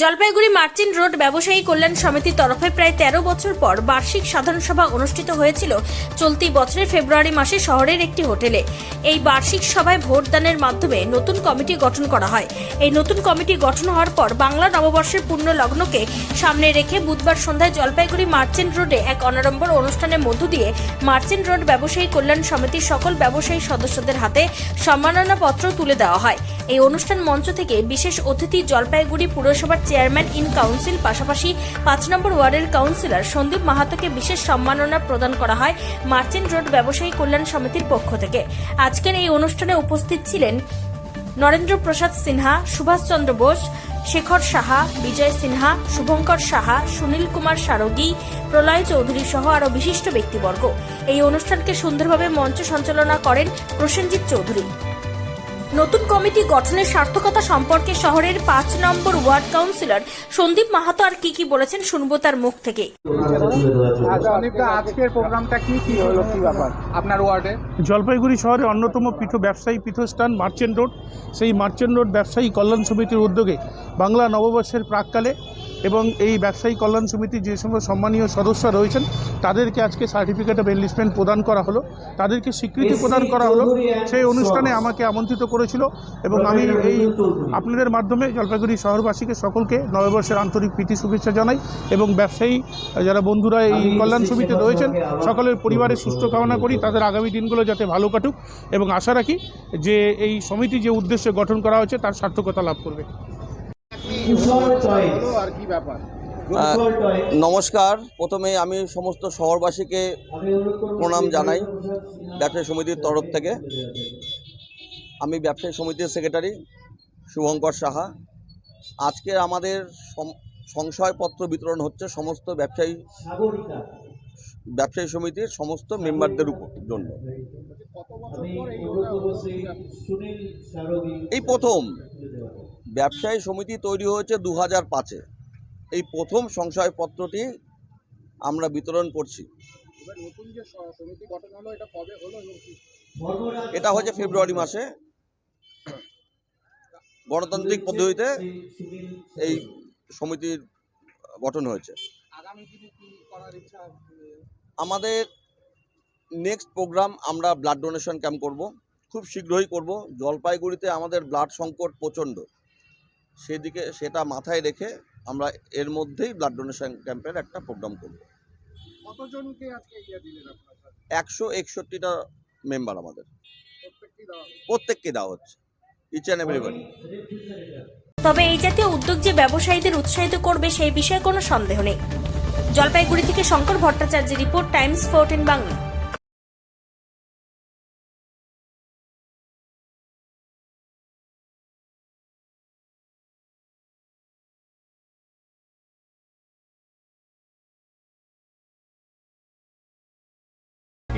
Jalpaiguri merchant road ব্যবসায়ী কল্যাণ সমিতির তরফে প্রায় তেরো বছর পর বার্ষিক সাধারণ সভা অনুষ্ঠিত হয়েছিল চলতি বছরের ফেব্রুয়ারি মাসে শহরের একটি হোটেলে। এই বার্ষিক সভায় ভোটদানের মাধ্যমে নতুন কমিটি গঠন করা হয়। এই নতুন কমিটি গঠন হওয়ার পর বাংলা নববর্ষের পূর্ণ লগ্নকে সামনে রেখে বুধবার সন্ধ্যায় জলপাইগুড়ি মার্চেন্ট রোডে এক অনাড়ম্বর অনুষ্ঠানের মধ্য দিয়ে মার্চেন্ট রোড ব্যবসায়ী কল্যাণ সমিতির সকল ব্যবসায়ী সদস্যদের হাতে সম্মাননা পত্র তুলে দেওয়া হয়। এই অনুষ্ঠান মঞ্চ থেকে বিশেষ অতিথি জলপাইগুড়ি পুরসভার চেয়ারম্যান ইন কাউন্সিল, পাশাপাশি পাঁচ নম্বর ওয়ার্ডের কাউন্সিলর সন্দীপ মাহাতোকে বিশেষ সম্মাননা প্রদান করা হয় মার্চেন্ট রোড ব্যবসায়ী কল্যাণ সমিতির পক্ষ থেকে। আজকের এই অনুষ্ঠানে উপস্থিত ছিলেন নরেন্দ্র প্রসাদ সিনহা সুভাষচন্দ্র বোস, শেখর সাহা, বিজয় সিনহা, শুভঙ্কর সাহা, সুনীল কুমার সারগী, প্রলয় চৌধুরী সহ আরও বিশিষ্ট ব্যক্তিবর্গ। এই অনুষ্ঠানকে সুন্দরভাবে মঞ্চ সঞ্চালনা করেন প্রসেনজিৎ চৌধুরী। নতুন কমিটি গঠনের সার্থকতা সম্পর্কে শহরের পাঁচ number ward councillor Sandip Mahato আর কি কি বলেছেন শুনব তার মুখ থেকে। আজকের প্রোগ্রামটা কি কি হলো? কি ব্যাপার? আপনার ওয়ার্ডে? জলপাইগুড়ি শহরে অন্যতম পীঠ ব্যবসায়ী পীঠস্থান মার্চেন্ট রোড। সেই মার্চেন্ট রোড ব্যবসায়ী কল্যাণ সমিতির উদ্যোগে বাংলা নববর্ষের প্রাককালে এবং এই ব্যবসায়ী কল্যাণ সমিতির যে সমস্ত সম্মানীয় সদস্য রয়েছেন তাদেরকে আজকে সার্টিফিকেট অফ এনলিস্টমেন্ট প্রদান করা হলো। তাদেরকে স্বীকৃতি প্রদান করা হলো। সেই অনুষ্ঠানে আমাকে আমন্ত্রিত করেছিল এবং আমি এই আপনাদের মাধ্যমে জলপাইগুড়ি শহরবাসীকে সকলকে নববর্ষের আন্তরিক প্রীতি শুভেচ্ছা জানাই এবং ব্যবসায়ী যারা বন্ধুরা এই কল্যাণ সমিতি রয়েছেন সকলের পরিবারের সুস্থ কামনা করি তাদের আগামী দিনগুলো যাতে ভালো কাটুক এবং আশা রাখি যে এই সমিতি যে উদ্দেশ্যে গঠন করা হয়েছে তার সার্থকতা লাভ করবে। নমস্কার। প্রথমে আমি সমস্ত শহরবাসীকে প্রণাম জানাই ব্যবসায়ী সমিতির তরফ থেকে। আমি ব্যবসায়ী সমিতির সেক্রেটারি শুভঙ্কর সাহা। আজকে আমাদের সংশয়পত্র বিতরণ হচ্ছে সমস্ত ব্যবসায়ী ব্যবসায়ী সমিতির সমস্ত মেম্বারদের উপর জন্য। এই প্রথম ব্যবসায়ী সমিতি তৈরি হয়েছে দু হাজার পাঁচে। এই প্রথম সংশয়পত্রটি আমরা বিতরণ করছি। এটা হচ্ছে ফেব্রুয়ারি মাসে। গণতান্ত্রিক পদ্ধতিতে এই সমিতির গঠন হয়েছে। আমাদের নেক্সট প্রোগ্রাম আমরা ব্লাড ডোনেশন ক্যাম্প করব। খুব শীঘ্রই করব। জলপাইগুড়িতে আমাদের ব্লাড সংকট প্রচণ্ড। সেদিকে সেটা মাথায় রেখে আমরা এর মধ্যেই ব্লাড ডোনেশন ক্যাম্পের একটা প্রোগ্রাম করব। কতজনকে আজকে ইয়ে একশো একষট্টিটা মেম্বার আমাদের। প্রত্যেককে দেওয়া হচ্ছে। তবে এই জাতীয় উদ্যোগ যে ব্যবসায়ীদের উৎসাহিত করবে সেই বিষয়ে কোনো সন্দেহ নেই। জলপাইগুড়ি থেকে শঙ্কর ভট্টাচার্যের রিপোর্ট, টাইমস, ফোর্টিন বাংলা।